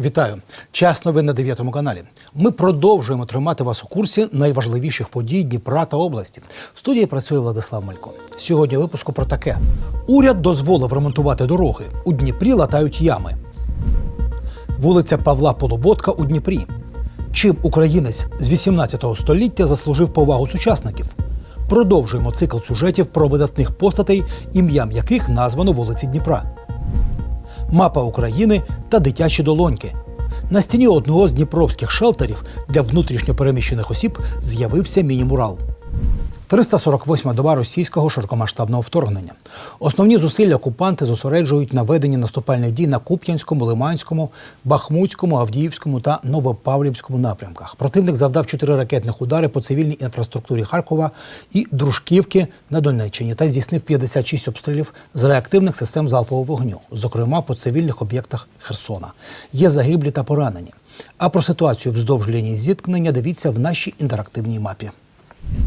Вітаю! Час новин на 9 каналі. Ми продовжуємо тримати вас у курсі найважливіших подій Дніпра та області. В студії працює Владислав Малько. Сьогодні випуску про таке: уряд дозволив ремонтувати дороги. У Дніпрі латають ями. Вулиця Павла Полуботка у Дніпрі. Чим українець з 18 століття заслужив повагу сучасників? Продовжуємо цикл сюжетів про видатних постатей, ім'ям яких названо вулиці Дніпра мапа України та дитячі долоньки. На стіні одного з дніпровських шелтерів для внутрішньопереміщених осіб з'явився міні-мурал. 348 доба російського широкомасштабного вторгнення. Основні зусилля окупанти зосереджують на веденні наступальних дій на Куп'янському, Лиманському, Бахмутському, Авдіївському та Новопавлівському напрямках. Противник завдав чотири ракетних удари по цивільній інфраструктурі Харкова і Дружківки на Донеччині та здійснив 56 обстрілів з реактивних систем залпового вогню, зокрема по цивільних об'єктах Херсона. Є загиблі та поранені. А про ситуацію вздовж лінії зіткнення дивіться в нашій інтерактивній мапі.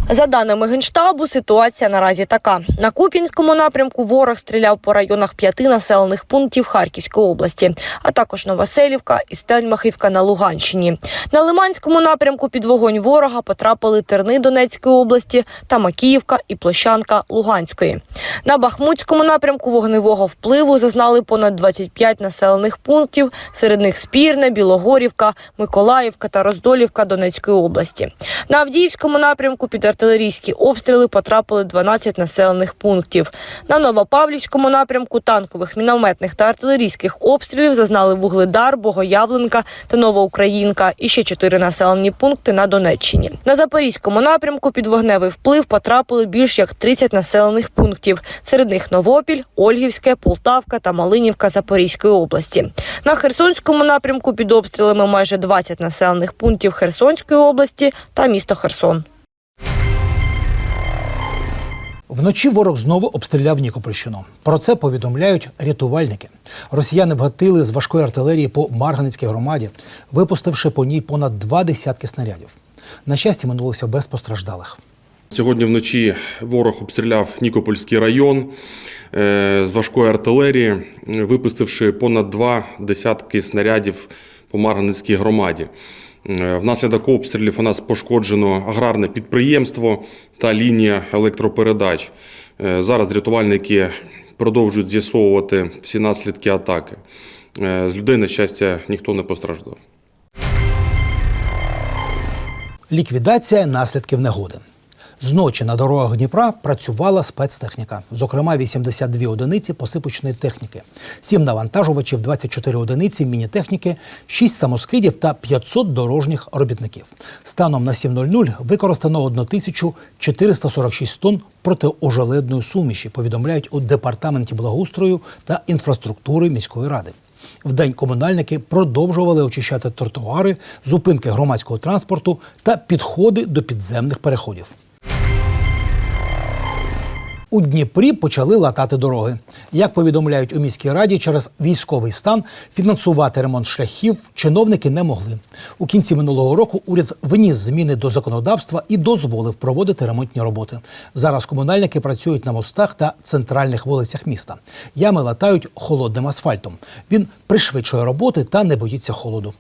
За даними Генштабу, ситуація наразі така: на Куп'янському напрямку ворог стріляв по районах п'яти населених пунктів Харківської області, а також Новоселівка і Стельмахівка на Луганщині. На Лиманському напрямку під вогонь ворога потрапили Терни Донецької області та Макіївка і Площанка Луганської. На Бахмутському напрямку вогневого впливу зазнали понад 25 населених пунктів, серед них Спірне, Білогорівка, Миколаївка та Роздолівка Донецької області. На Авдіївському напрямку під артилерійські обстріли потрапили 12 населених пунктів. На Новопавлівському напрямку танкових, мінометних та артилерійських обстрілів зазнали Вугледар, Богоявленка та Новоукраїнка і ще чотири населені пункти на Донеччині. На Запорізькому напрямку під вогневий вплив потрапили більш як 30 населених пунктів. Серед них Новопіль, Ольгівське, Полтавка та Малинівка Запорізької області. На Херсонському напрямку під обстрілами майже 20 населених пунктів Херсонської області та місто Херсон. Вночі ворог знову обстріляв Нікопольщину. Про це повідомляють рятувальники. Росіяни вгатили з важкої артилерії по Марганицькій громаді, випустивши по ній понад два десятки снарядів. На щастя, минулося без постраждалих. Сьогодні вночі ворог обстріляв Нікопольський район е, з важкої артилерії, випустивши понад два десятки снарядів по Марганицькій громаді. Е, Внаслідок обстрілів у нас пошкоджено аграрне підприємство та лінія електропередач. Е, Зараз рятувальники продовжують з'ясовувати всі наслідки атаки. Е, З людей, на щастя, ніхто не постраждав. Ліквідація наслідків негоди. Зночі на дорогах Дніпра працювала спецтехніка, зокрема 82 одиниці посипочної техніки, 7 навантажувачів, 24 одиниці мінітехніки, 6 самоскидів та 500 дорожніх робітників. Станом на 7.00 використано 1446 тонн протиожеледної суміші, повідомляють у департаменті благоустрою та інфраструктури міської ради. Вдень комунальники продовжували очищати тротуари, зупинки громадського транспорту та підходи до підземних переходів. У Дніпрі почали латати дороги. Як повідомляють у міській раді, через військовий стан фінансувати ремонт шляхів чиновники не могли. У кінці минулого року уряд вніс зміни до законодавства і дозволив проводити ремонтні роботи. Зараз комунальники працюють на мостах та центральних вулицях міста. Ями латають холодним асфальтом. Він пришвидшує роботи та не боїться холоду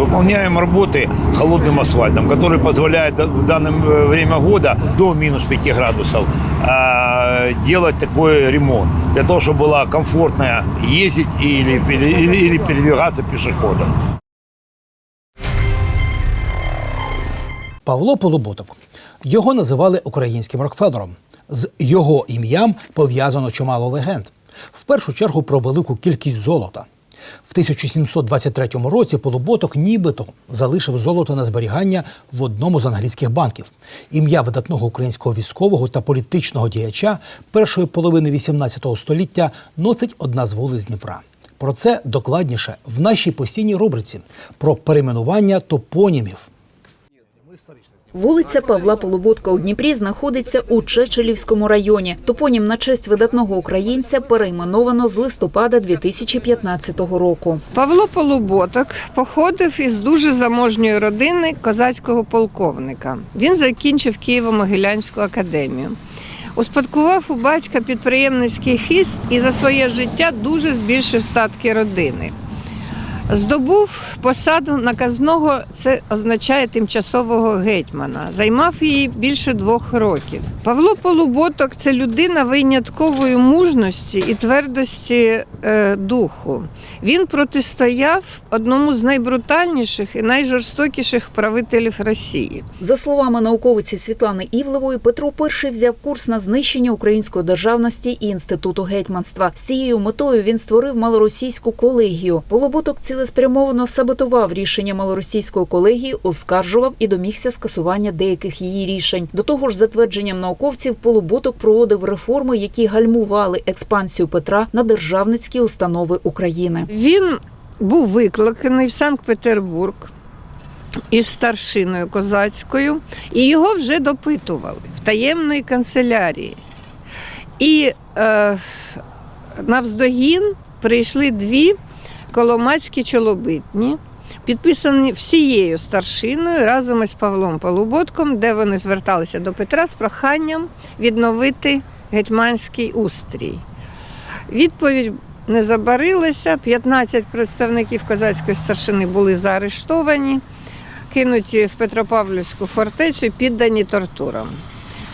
Выполняем работы холодным асфальтом, который позволяет в данное время года до минус 5 градусов а, делать такой ремонт. Для того, чтобы было комфортно ездить или, или, или передвигаться пешеходом. Павло Полуботок. Його називали українським Рокфеллером. З його ім'ям пов'язано чимало легенд. В першу чергу про велику кількість золота. В 1723 році Полуботок нібито залишив золото на зберігання в одному з англійських банків. Ім'я видатного українського військового та політичного діяча першої половини XVIII століття носить одна з вулиць Дніпра. Про це докладніше в нашій постійній рубриці про перейменування топонімів. Вулиця Павла Полуботка у Дніпрі знаходиться у Чечелівському районі. Топонім на честь видатного українця перейменовано з листопада 2015 року. Павло Полуботок походив із дуже заможньої родини козацького полковника. Він закінчив Києво-Могилянську академію. Успадкував у батька підприємницький хист і за своє життя дуже збільшив статки родини. Здобув посаду наказного, це означає тимчасового гетьмана. Займав її більше двох років. Павло Полуботок це людина виняткової мужності і твердості е, духу. Він протистояв одному з найбрутальніших і найжорстокіших правителів Росії. За словами науковиці Світлани Івлевої, Петро І взяв курс на знищення української державності і інституту гетьманства. З цією метою він створив малоросійську колегію. Полуботок цілеспрямовано саботував рішення малоросійської колегії, оскаржував і домігся скасування деяких її рішень. До того ж, за твердженням науковців, Полуботок проводив реформи, які гальмували експансію Петра на державницькі установи України. Він був викликаний в Санкт-Петербург із старшиною козацькою, і його вже допитували в таємної канцелярії. І е, навздогін прийшли дві коломацькі чолобитні, підписані всією старшиною разом із Павлом Полуботком, де вони зверталися до Петра з проханням відновити гетьманський устрій. Відповідь не забарилася. 15 представників козацької старшини були заарештовані, кинуті в Петропавлівську фортецю, піддані тортурам.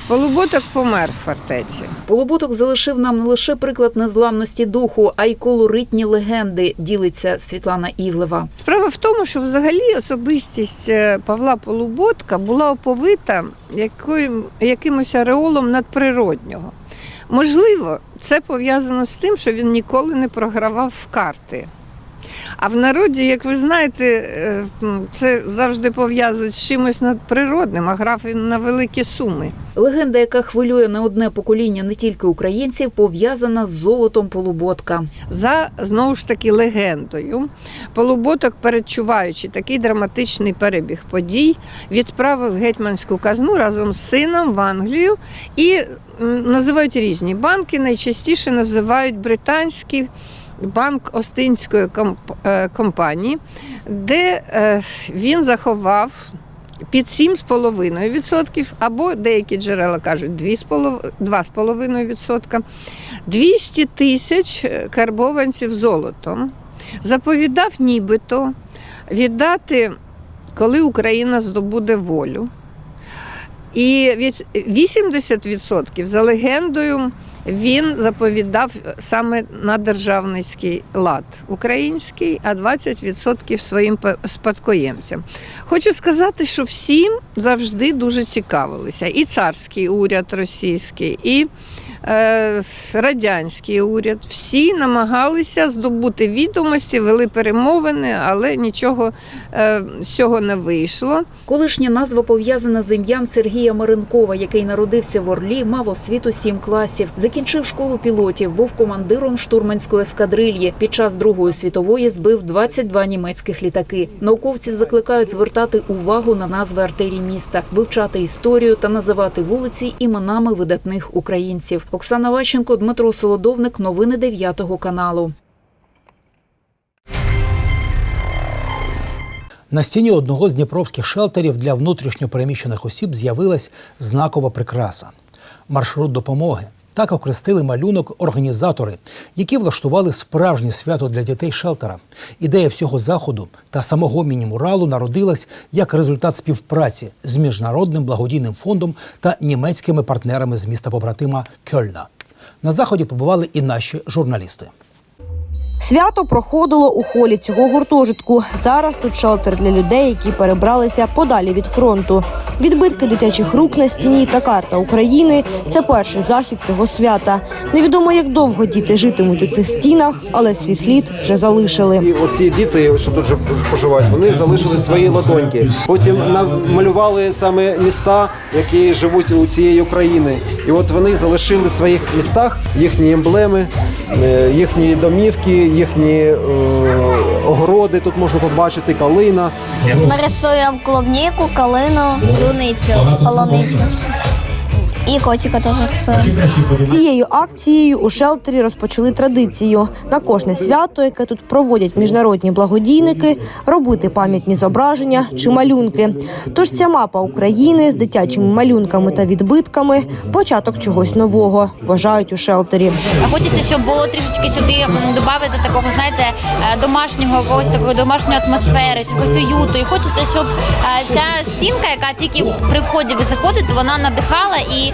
Полуботок помер в фортеці. Полуботок залишив нам не лише приклад незламності духу, а й колоритні легенди. Ділиться Світлана Івлева. Справа в тому, що взагалі особистість е, Павла Полуботка була оповита яким, якимось ареолом надприроднього. Можливо, це пов'язано з тим, що він ніколи не програвав в карти. А в народі, як ви знаєте, е, це завжди пов'язують з чимось надприродним, а грав він на великі суми. Легенда, яка хвилює не одне покоління не тільки українців, пов'язана з золотом полуботка. За знову ж таки легендою, Полуботок, передчуваючи такий драматичний перебіг подій, відправив гетьманську казну разом з сином в Англію і називають різні банки. Найчастіше називають британський банк Остинської е, компанії, де е, він заховав. Під 7,5% або деякі джерела кажуть 2,5%, 2,5%. 200 тисяч карбованців золотом. Заповідав нібито віддати, коли Україна здобуде волю. І від 80% за легендою він заповідав саме на державницький лад український, а 20% своїм спадкоємцям. Хочу сказати, що всім завжди дуже цікавилися. І царський уряд російський, і радянський уряд. Всі намагалися здобути відомості, вели перемовини, але нічого е, з цього не вийшло. Колишня назва пов'язана з ім'ям Сергія Маренкова, який народився в Орлі, мав освіту сім класів, закінчив школу пілотів, був командиром штурманської ескадрильї. Під час Другої світової збив 22 німецьких літаки. Науковці закликають звертати увагу на назви артерій міста, вивчати історію та називати вулиці іменами видатних українців. Оксана Ващенко, Дмитро Солодовник. Новини 9 каналу. На стіні одного з дніпровських шелтерів для внутрішньопереміщених осіб з'явилась знакова прикраса маршрут допомоги. Так окрестили малюнок організатори, які влаштували справжнє свято для дітей шелтера. Ідея всього заходу та самого мінімуралу народилась як результат співпраці з міжнародним благодійним фондом та німецькими партнерами з міста побратима Кьольна. На заході побували і наші журналісти. Свято проходило у холі цього гуртожитку. Зараз тут шелтер для людей, які перебралися подалі від фронту. Відбитки дитячих рук на стіні та карта України це перший захід цього свята. Невідомо, як довго діти житимуть у цих стінах, але свій слід вже залишили. І оці діти, що тут же проживають, вони залишили свої ладоньки. Потім намалювали саме міста, які живуть у цієї України. І от вони залишили в своїх містах їхні емблеми, е, їхні домівки, їхні е, огороди. Тут можна побачити калина. Ми рисуємо клубніку, калину, дуницю, полуницю. И котика тоже рисую. Цією акцією у шелтері розпочали традицію на кожне свято, яке тут проводять міжнародні благодійники, робити пам'ятні зображення чи малюнки. Тож ця мапа України з дитячими малюнками та відбитками початок чогось нового, вважають у шелтері. Хочеться, щоб було трішечки сюди додати такого, знаєте, е, домашнього якогось такої домашньої атмосфери, чогось уюту. І хочеться, щоб е, ця стінка, яка тільки при вході ви заходите, вона надихала і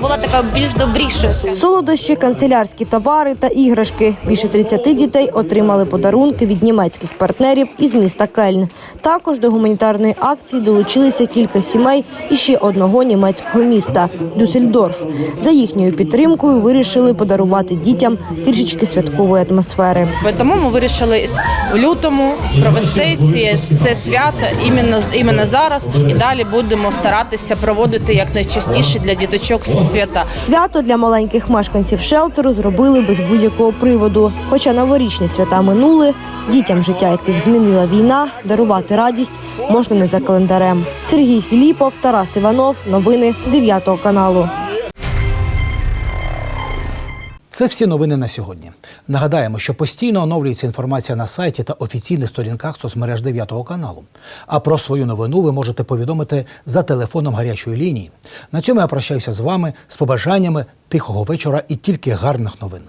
була така більш добрішою. Солодощі, канцелярські товари та іграшки. Більше 30 дітей отримали подарунки від німецьких партнерів із міста Кельн. Також до гуманітарної акції долучилися кілька сімей і ще одного німецького міста Дюссельдорф. За їхньою підтримкою вирішили подарувати дітям трішечки святкової атмосфери. Тому ми вирішили в лютому провести ці, це свято іменно, іменно зараз і далі будемо старатися проводити якнайчастіше для діточок свята. Свято для маленьких мешканців шелтеру зробили без будь-якого приводу. Хоча новорічні свята минули, дітям, життя яких змінила війна, дарувати радість можна не за календарем. Сергій Філіпов, Тарас Іванов. Новини 9 каналу. Це всі новини на сьогодні. Нагадаємо, що постійно оновлюється інформація на сайті та офіційних сторінках соцмереж 9 каналу. А про свою новину ви можете повідомити за телефоном гарячої лінії. На цьому я прощаюся з вами з побажаннями тихого вечора і тільки гарних новин.